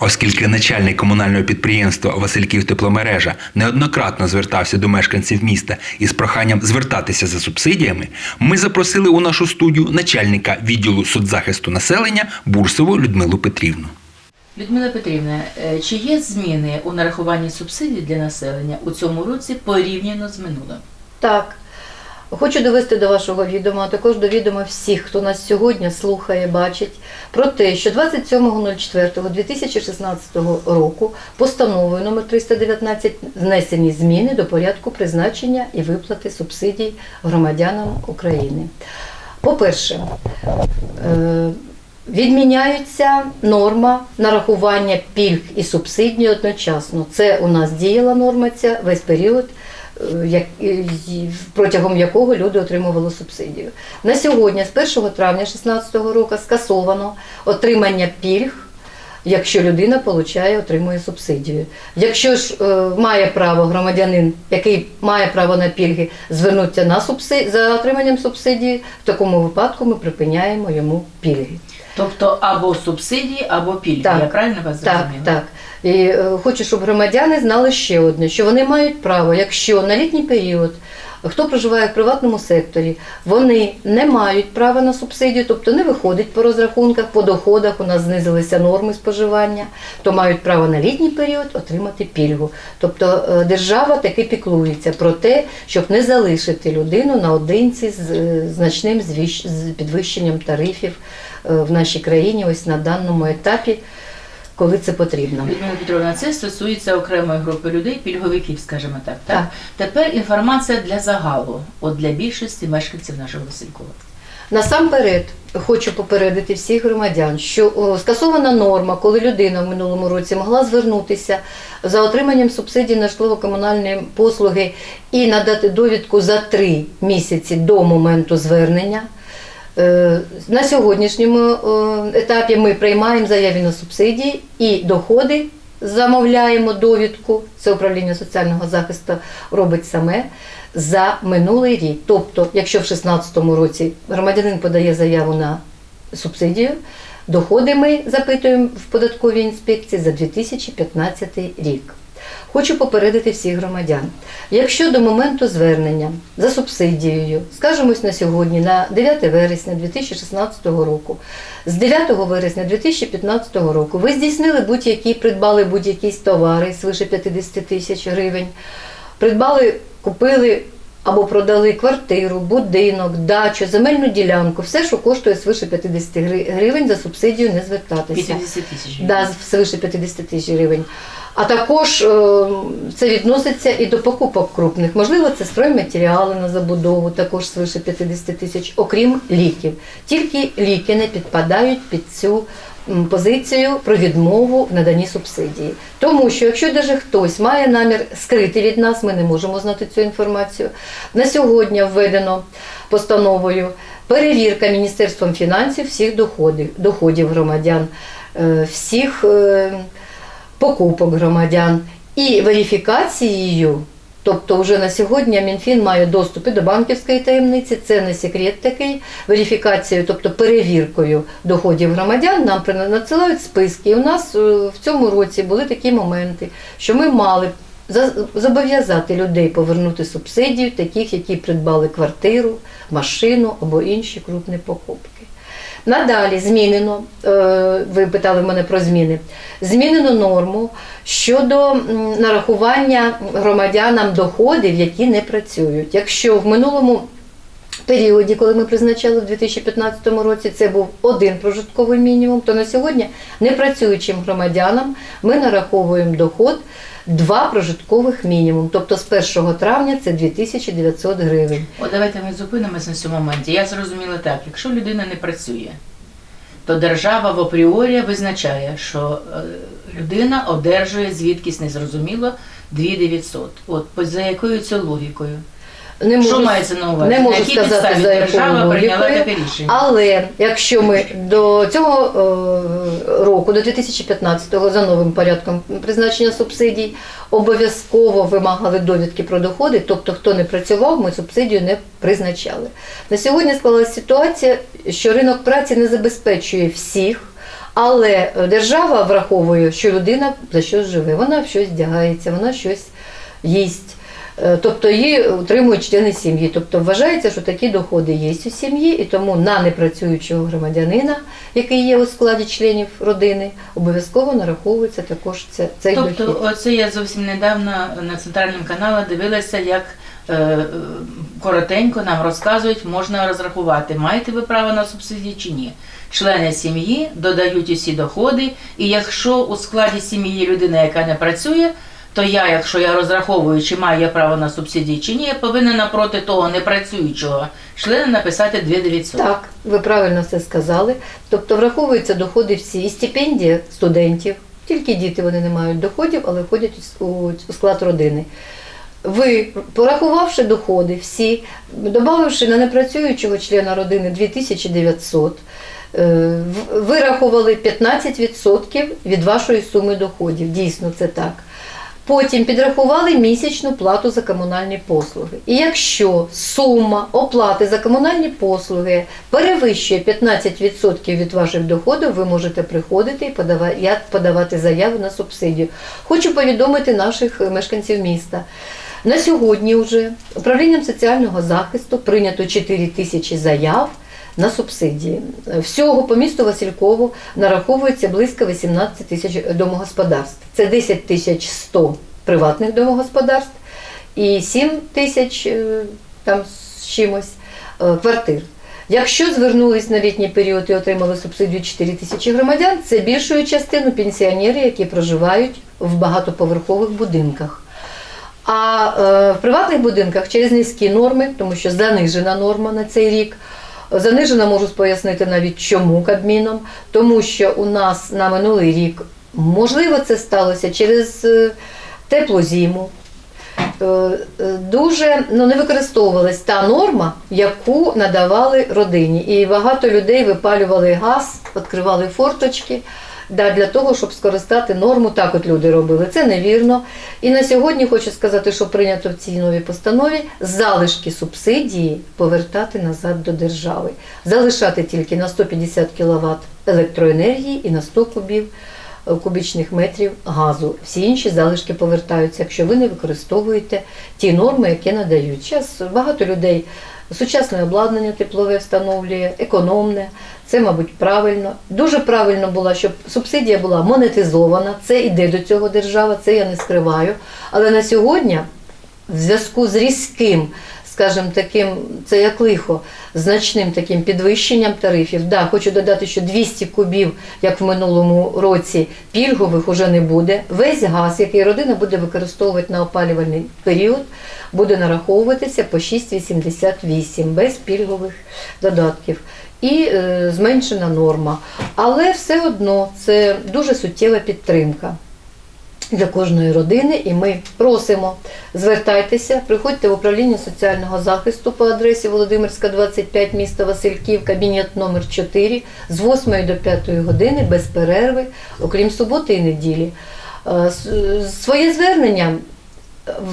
Оскільки начальник комунального підприємства Васильків тепломережа неоднократно звертався до мешканців міста із проханням звертатися за субсидіями, ми запросили у нашу студію начальника відділу соцзахисту населення Бурсову Людмилу Петрівну. Людмила Петрівна, е, чи є зміни у нарахуванні субсидій для населення у цьому році порівняно з минулим? Так. Хочу довести до вашого відома, а також до відома всіх, хто нас сьогодні слухає, бачить, про те, що 27.04.2016 року постановою номер 319 внесені зміни до порядку призначення і виплати субсидій громадянам України. По-перше, е, Відміняється норма нарахування пільг і субсидій одночасно. Це у нас діяла норма ця весь період, протягом якого люди отримували субсидію. На сьогодні, з 1 травня 2016 року, скасовано отримання пільг. Якщо людина получає, отримує субсидію. Якщо ж е, має право громадянин, який має право на пільги, звернутися на субсидії за отриманням субсидії, в такому випадку ми припиняємо йому пільги. Тобто або субсидії, або пільги. Так. Я правильно вас Так, так. І е, хочу, щоб громадяни знали ще одне, що вони мають право, якщо на літній період хто проживає в приватному секторі, вони не мають права на субсидію, тобто не виходить по розрахунках, по доходах у нас знизилися норми споживання, то мають право на літній період отримати пільгу. Тобто е, держава таки піклується про те, щоб не залишити людину наодинці з е, значним підвищенням тарифів в нашій країні, ось на даному етапі коли це потрібно. Людмила Петровна, це стосується окремої групи людей, пільговиків, скажімо так. так? Так. Тепер інформація для загалу, от для більшості мешканців нашого Василькова. Насамперед хочу попередити всіх громадян, що скасована норма, коли людина в минулому році могла звернутися за отриманням субсидій на житлово-комунальні послуги і надати довідку за три місяці до моменту звернення. Е, На сьогоднішньому е, етапі ми приймаємо заяви на субсидії і доходи замовляємо довідку. Це управління соціального захисту робить саме за минулий рік. Тобто, якщо в 2016 році громадянин подає заяву на субсидію, доходи ми запитуємо в податковій інспекції за 2015 рік. Хочу попередити всіх громадян. Якщо до моменту звернення за субсидією, скажемось на сьогодні, на 9 вересня 2016 року, з 9 вересня 2015 року ви здійснили будь-які, придбали будь-якісь товари свише 50 тисяч гривень, придбали, купили або продали квартиру, будинок, дачу, земельну ділянку, все, що коштує свише 50 гри- гривень, за субсидію не звертатися. 50 тисяч. Да, свише 50 тисяч гривень. А також е, це відноситься і до покупок крупних. Можливо, це стройматеріали на забудову, також свише 50 тисяч, окрім ліків. Тільки ліки не підпадають під цю позицію про відмову в наданні субсидії. Тому що якщо навіть хтось має намір скрити від нас, ми не можемо знати цю інформацію. На сьогодні введено постановою перевірка Міністерством фінансів всіх доходів, доходів громадян, е, всіх е, покупок громадян і верифікацією. Тобто, вже на сьогодні Мінфін має доступ і до банківської таємниці, це не секрет такий. Верифікацією, тобто перевіркою доходів громадян, нам надсилають списки. І у нас е, в цьому році були такі моменти, що ми мали за- зобов'язати людей повернути субсидію, таких, які придбали квартиру, машину або інші крупні покупки. Надалі змінено, е, ви питали мене про зміни, змінено норму щодо нарахування громадянам доходів, які не працюють. Якщо в минулому періоді, коли ми призначали в 2015 році, це був один прожитковий мінімум, то на сьогодні непрацюючим громадянам ми нараховуємо доход два прожиткових мінімум. Тобто з 1 травня це 2900 гривень. О, давайте ми зупинимося на цьому моменті. Я зрозуміла так, якщо людина не працює, то держава в апріорі визначає, що е, людина одержує звідкись незрозуміло 2900. От за якою це логікою? Не Що можу- мається на увазі? Не На можу якій сказати підставі за держава якою прийняла логікою, рішення? але якщо ми до цього е, року, до 2015-го, за новим порядком призначення субсидій, обов'язково вимагали довідки про доходи, тобто хто не працював, ми субсидію не призначали. На сьогодні склалася ситуація, що ринок праці не забезпечує всіх. Але держава враховує, що людина за щось живе, вона в щось вдягається, вона щось їсть. Е, Тобто її утримують члени сім'ї. Тобто вважається, що такі доходи є у сім'ї, і тому на непрацюючого громадянина, який є у складі членів родини, обов'язково нараховується також це, цей дохід. Тобто, оце я зовсім недавно на центральному каналі дивилася, як е, коротенько нам розказують, можна розрахувати, маєте ви право на субсидії чи ні. Члени сім'ї додають усі доходи, і якщо у складі сім'ї людина, яка не працює, то я, якщо я розраховую, чи маю я право на субсидії чи ні, я повинна напроти того непрацюючого члена написати 2900. Так, ви правильно все сказали. Тобто враховуються доходи всі і стипендія студентів. Тільки діти вони не мають доходів, але входять у склад родини. Ви, порахувавши доходи всі, додавши на непрацюючого члена родини 2900, е, вирахували 15% від вашої суми доходів. Дійсно, це так. Потім підрахували місячну плату за комунальні послуги. І якщо сума оплати за комунальні послуги перевищує 15% від ваших доходів, ви можете приходити і подавати заяву на субсидію. Хочу повідомити наших е, мешканців міста. На сьогодні вже управлінням соціального захисту прийнято 4 тисячі заяв на субсидії. Всього по місту Василькову нараховується близько 18 тисяч домогосподарств. Це 10 тисяч 100 приватних домогосподарств і 7 тисяч е, там з чимось е, квартир. Якщо звернулись на літній період і отримали субсидію 4 тисячі громадян, це більшою частину пенсіонери, які проживають в багатоповерхових будинках. А е, в приватних будинках через низькі норми, тому що занижена норма на цей рік. Занижена можу пояснити навіть чому Кабміном, тому що у нас на минулий рік, можливо, це сталося через е, теплу зиму. Е, е, Дуже ну, не використовувалась та норма, яку надавали родині. І багато людей випалювали газ, відкривали форточки да, для того, щоб скористати норму. Так от люди робили. Це невірно. І на сьогодні хочу сказати, що прийнято в цій новій постанові залишки субсидії повертати назад до держави, залишати тільки на 150 кВт електроенергії і на 100 кубів е, кубічних метрів газу. Всі інші залишки повертаються, якщо ви не використовуєте ті норми, які надають. Зараз багато людей сучасне обладнання теплове встановлює, економне. Це, мабуть, правильно. Дуже правильно було, щоб субсидія була монетизована. Це йде до цього держава, це я не скриваю. Але на сьогодні, в зв'язку з різким, скажімо, таким, це як лихо, значним таким підвищенням тарифів. Да, хочу додати, що 200 кубів, як в минулому році, пільгових уже не буде. Весь газ, який родина буде використовувати на опалювальний період, буде нараховуватися по 6,88 без пільгових додатків. І е, зменшена норма. Але все одно це дуже суттєва підтримка для кожної родини, і ми просимо звертайтеся, приходьте в управління соціального захисту по адресі Володимирська, 25, місто Васильків, кабінет номер 4 з 8 до 5 години без перерви, окрім суботи і неділі. Е, Своє звернення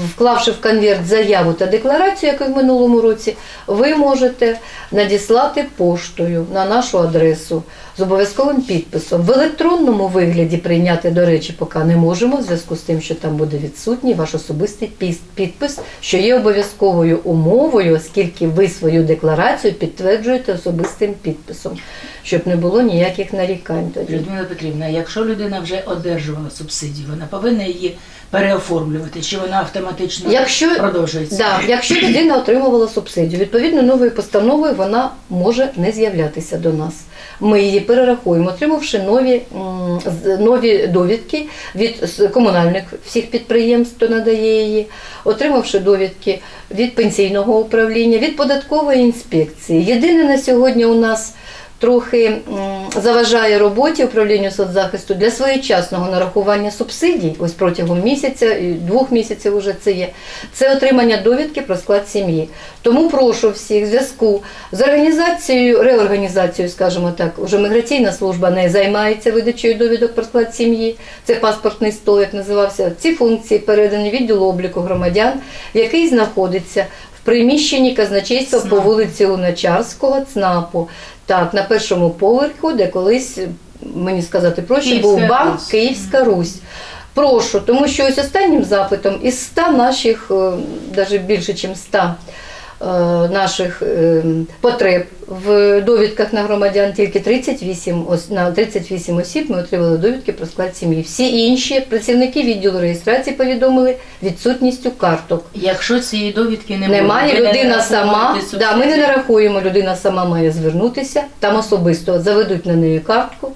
вклавши в конверт заяву та декларацію, як і в минулому році, ви можете надіслати поштою на нашу адресу з обов'язковим підписом. В електронному вигляді прийняти, до речі, поки не можемо, в зв'язку з тим, що там буде відсутній ваш особистий підпис, що є обов'язковою умовою, оскільки ви свою декларацію підтверджуєте особистим підписом, щоб не було ніяких нарікань тоді. Людмила Петрівна, якщо людина вже одержувала субсидію, вона повинна її переоформлювати, чи вона автоматично Якщо продовжується? Да, якщо людина отримувала субсидію, відповідно новою постановою вона може не з'являтися до нас. Ми її перерахуємо, отримавши нові, нові довідки від комунальних всіх підприємств, хто надає її, отримавши довідки від пенсійного управління, від податкової інспекції. Єдине на сьогодні у нас трохи заважає роботі управлінню соцзахисту для своєчасного нарахування субсидій, ось протягом місяця двох місяців уже це є. Це отримання довідки про склад сім'ї. Тому прошу всіх в зв'язку з організацією, реорганізацією, скажімо так, уже міграційна служба не займається видачею довідок про склад сім'ї. Це паспортний стол, як називався. Ці функції передані відділу обліку громадян, який знаходиться приміщенні казначейства по вулиці Луначарського, ЦНАПу. Так, на першому поверху, де колись мені сказати проще, Київська був банк Русь. Київська Русь. Прошу, тому що ось останнім запитом із 100 наших, навіть більше, ніж 100 е, наших е, потреб в довідках на громадян тільки 38, ос- на 38 осіб ми отримали довідки про склад сім'ї. Всі інші працівники відділу реєстрації повідомили відсутністю карток. Якщо цієї довідки немає, Немає, не людина сама, да, ми не нарахуємо, людина сама має звернутися, там особисто заведуть на неї картку,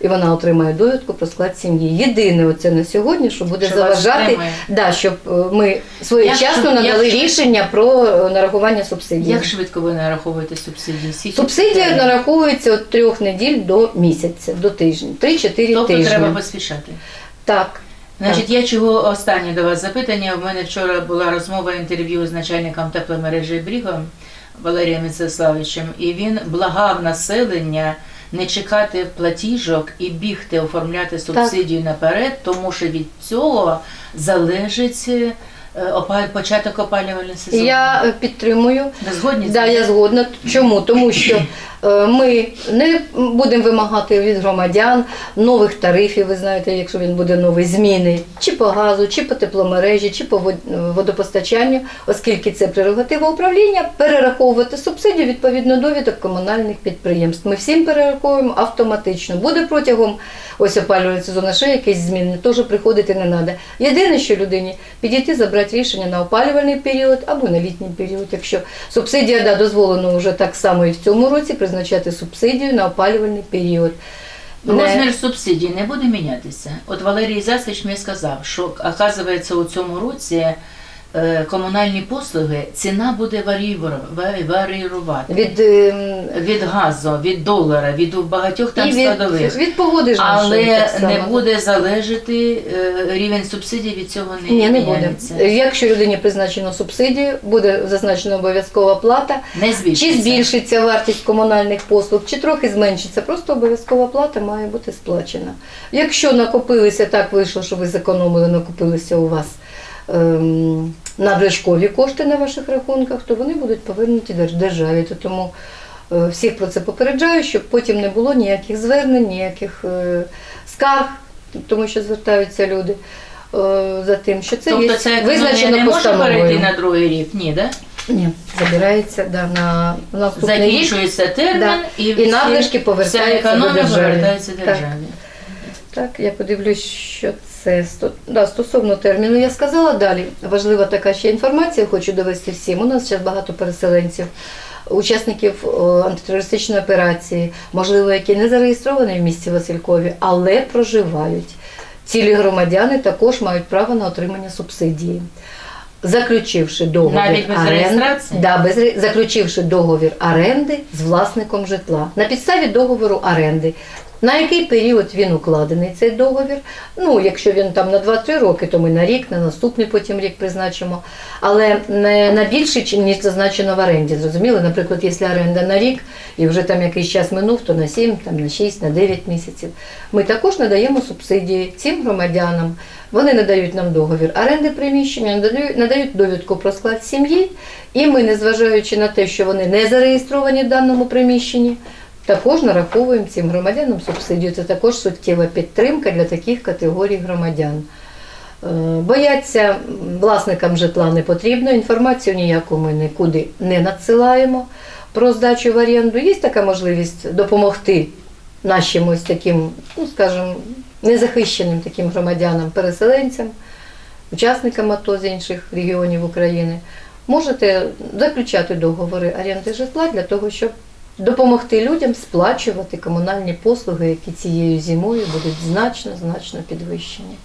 і вона отримає довідку про склад сім'ї. Єдине оце на сьогодні, що буде Що заважати, да, щоб е, ми своєчасно надали якщо- рішення про е, нарахування субсидій. Як швидко ви нараховуєте субсидії? Субсидія нараховується від трьох неділь до місяця, до тижня, 3-4 Тобто тижні. треба поспішати. Так. Значить, я чого останнє до вас запитання. У мене вчора була розмова інтерв'ю з начальником тепломережі Брігом Валерієм Міцеславичем, і він благав населення не чекати платіжок і бігти оформляти субсидію наперед, тому що від цього залежить е, початок опалювального сезону. Я е, підтримую. Ви згодні Да, я згодна. Чому? Тому що ми не будемо вимагати від громадян нових тарифів. Ви знаєте, якщо він буде новий зміни чи по газу, чи по тепломережі, чи по водопостачанню, оскільки це прерогатива управління, перераховувати субсидію відповідно довідок комунальних підприємств. Ми всім перераховуємо автоматично. Буде протягом ось опалювального сезону ще якісь зміни, теж приходити не треба. Єдине, що людині підійти, забрати рішення на опалювальний період або на літній період. Якщо субсидія да, дозволено вже так само і в цьому році призначати субсидію на опалювальний період. Не- Розмір субсидій не буде мінятися. От Валерій Засич мені сказав, що оказується у цьому році комунальні послуги ціна буде варіювати від, ем, від газу, від долара, від багатьох там і від, складових. від погоди ж Але не буде залежати е, рівень субсидій від цього не, Ні, не буде. Якщо людині призначено субсидію, буде зазначена обов'язкова плата. Не збільшиться. Чи збільшиться вартість комунальних послуг, чи трохи зменшиться, просто обов'язкова плата має бути сплачена. Якщо накопилися, так вийшло, що ви зекономили, накопилися у вас ем, надлишкові кошти на ваших рахунках, то вони будуть повернуті державі. То Тому е, всіх про це попереджаю, щоб потім не було ніяких звернень, ніяких е, скарг, тому що звертаються люди. е, За тим, що це тобто є це визначено не може постановою. перейти на другий рік, ні, да? Ні, забирається да, на наступний рік. Закінчується термін Да. і, І надлишки повертаються вся економія до держави. повертається Так. Так, я подивлюсь, що це Сто- да, стосовно терміну. Я сказала далі. Важлива така ще інформація, хочу довести всім. У нас зараз багато переселенців, учасників антитерористичної операції, можливо, які не зареєстровані в місті Василькові, але проживають. Цілі громадяни також мають право на отримання субсидії. Заключивши договір Навіть без оренди, да, без, заключивши договір оренди з власником житла. На підставі договору оренди. На який період він укладений цей договір? Ну, якщо він там на 2-3 роки, то ми на рік, на наступний потім рік призначимо. Але не на більше, ніж зазначено в оренді. Зрозуміли? Наприклад, якщо оренда на рік і вже там якийсь час минув, то на 7, там, на 6, на 9 місяців. Ми також надаємо субсидії цим громадянам. Вони надають нам договір оренди приміщення, надають, надають довідку про склад сім'ї, і ми, незважаючи на те, що вони не зареєстровані в даному приміщенні, також нараховуємо цим громадянам субсидію. Це також суттєва підтримка для таких категорій громадян. Е, Бояться власникам житла не потрібно, інформацію ніяку ми нікуди не надсилаємо про здачу в оренду. Є така можливість допомогти нашим ось таким, ну скажімо, незахищеним таким громадянам, переселенцям, учасникам АТО з інших регіонів України. Можете заключати договори оренди житла для того, щоб допомогти людям сплачувати комунальні послуги, які цією зимою будуть значно значно підвищені.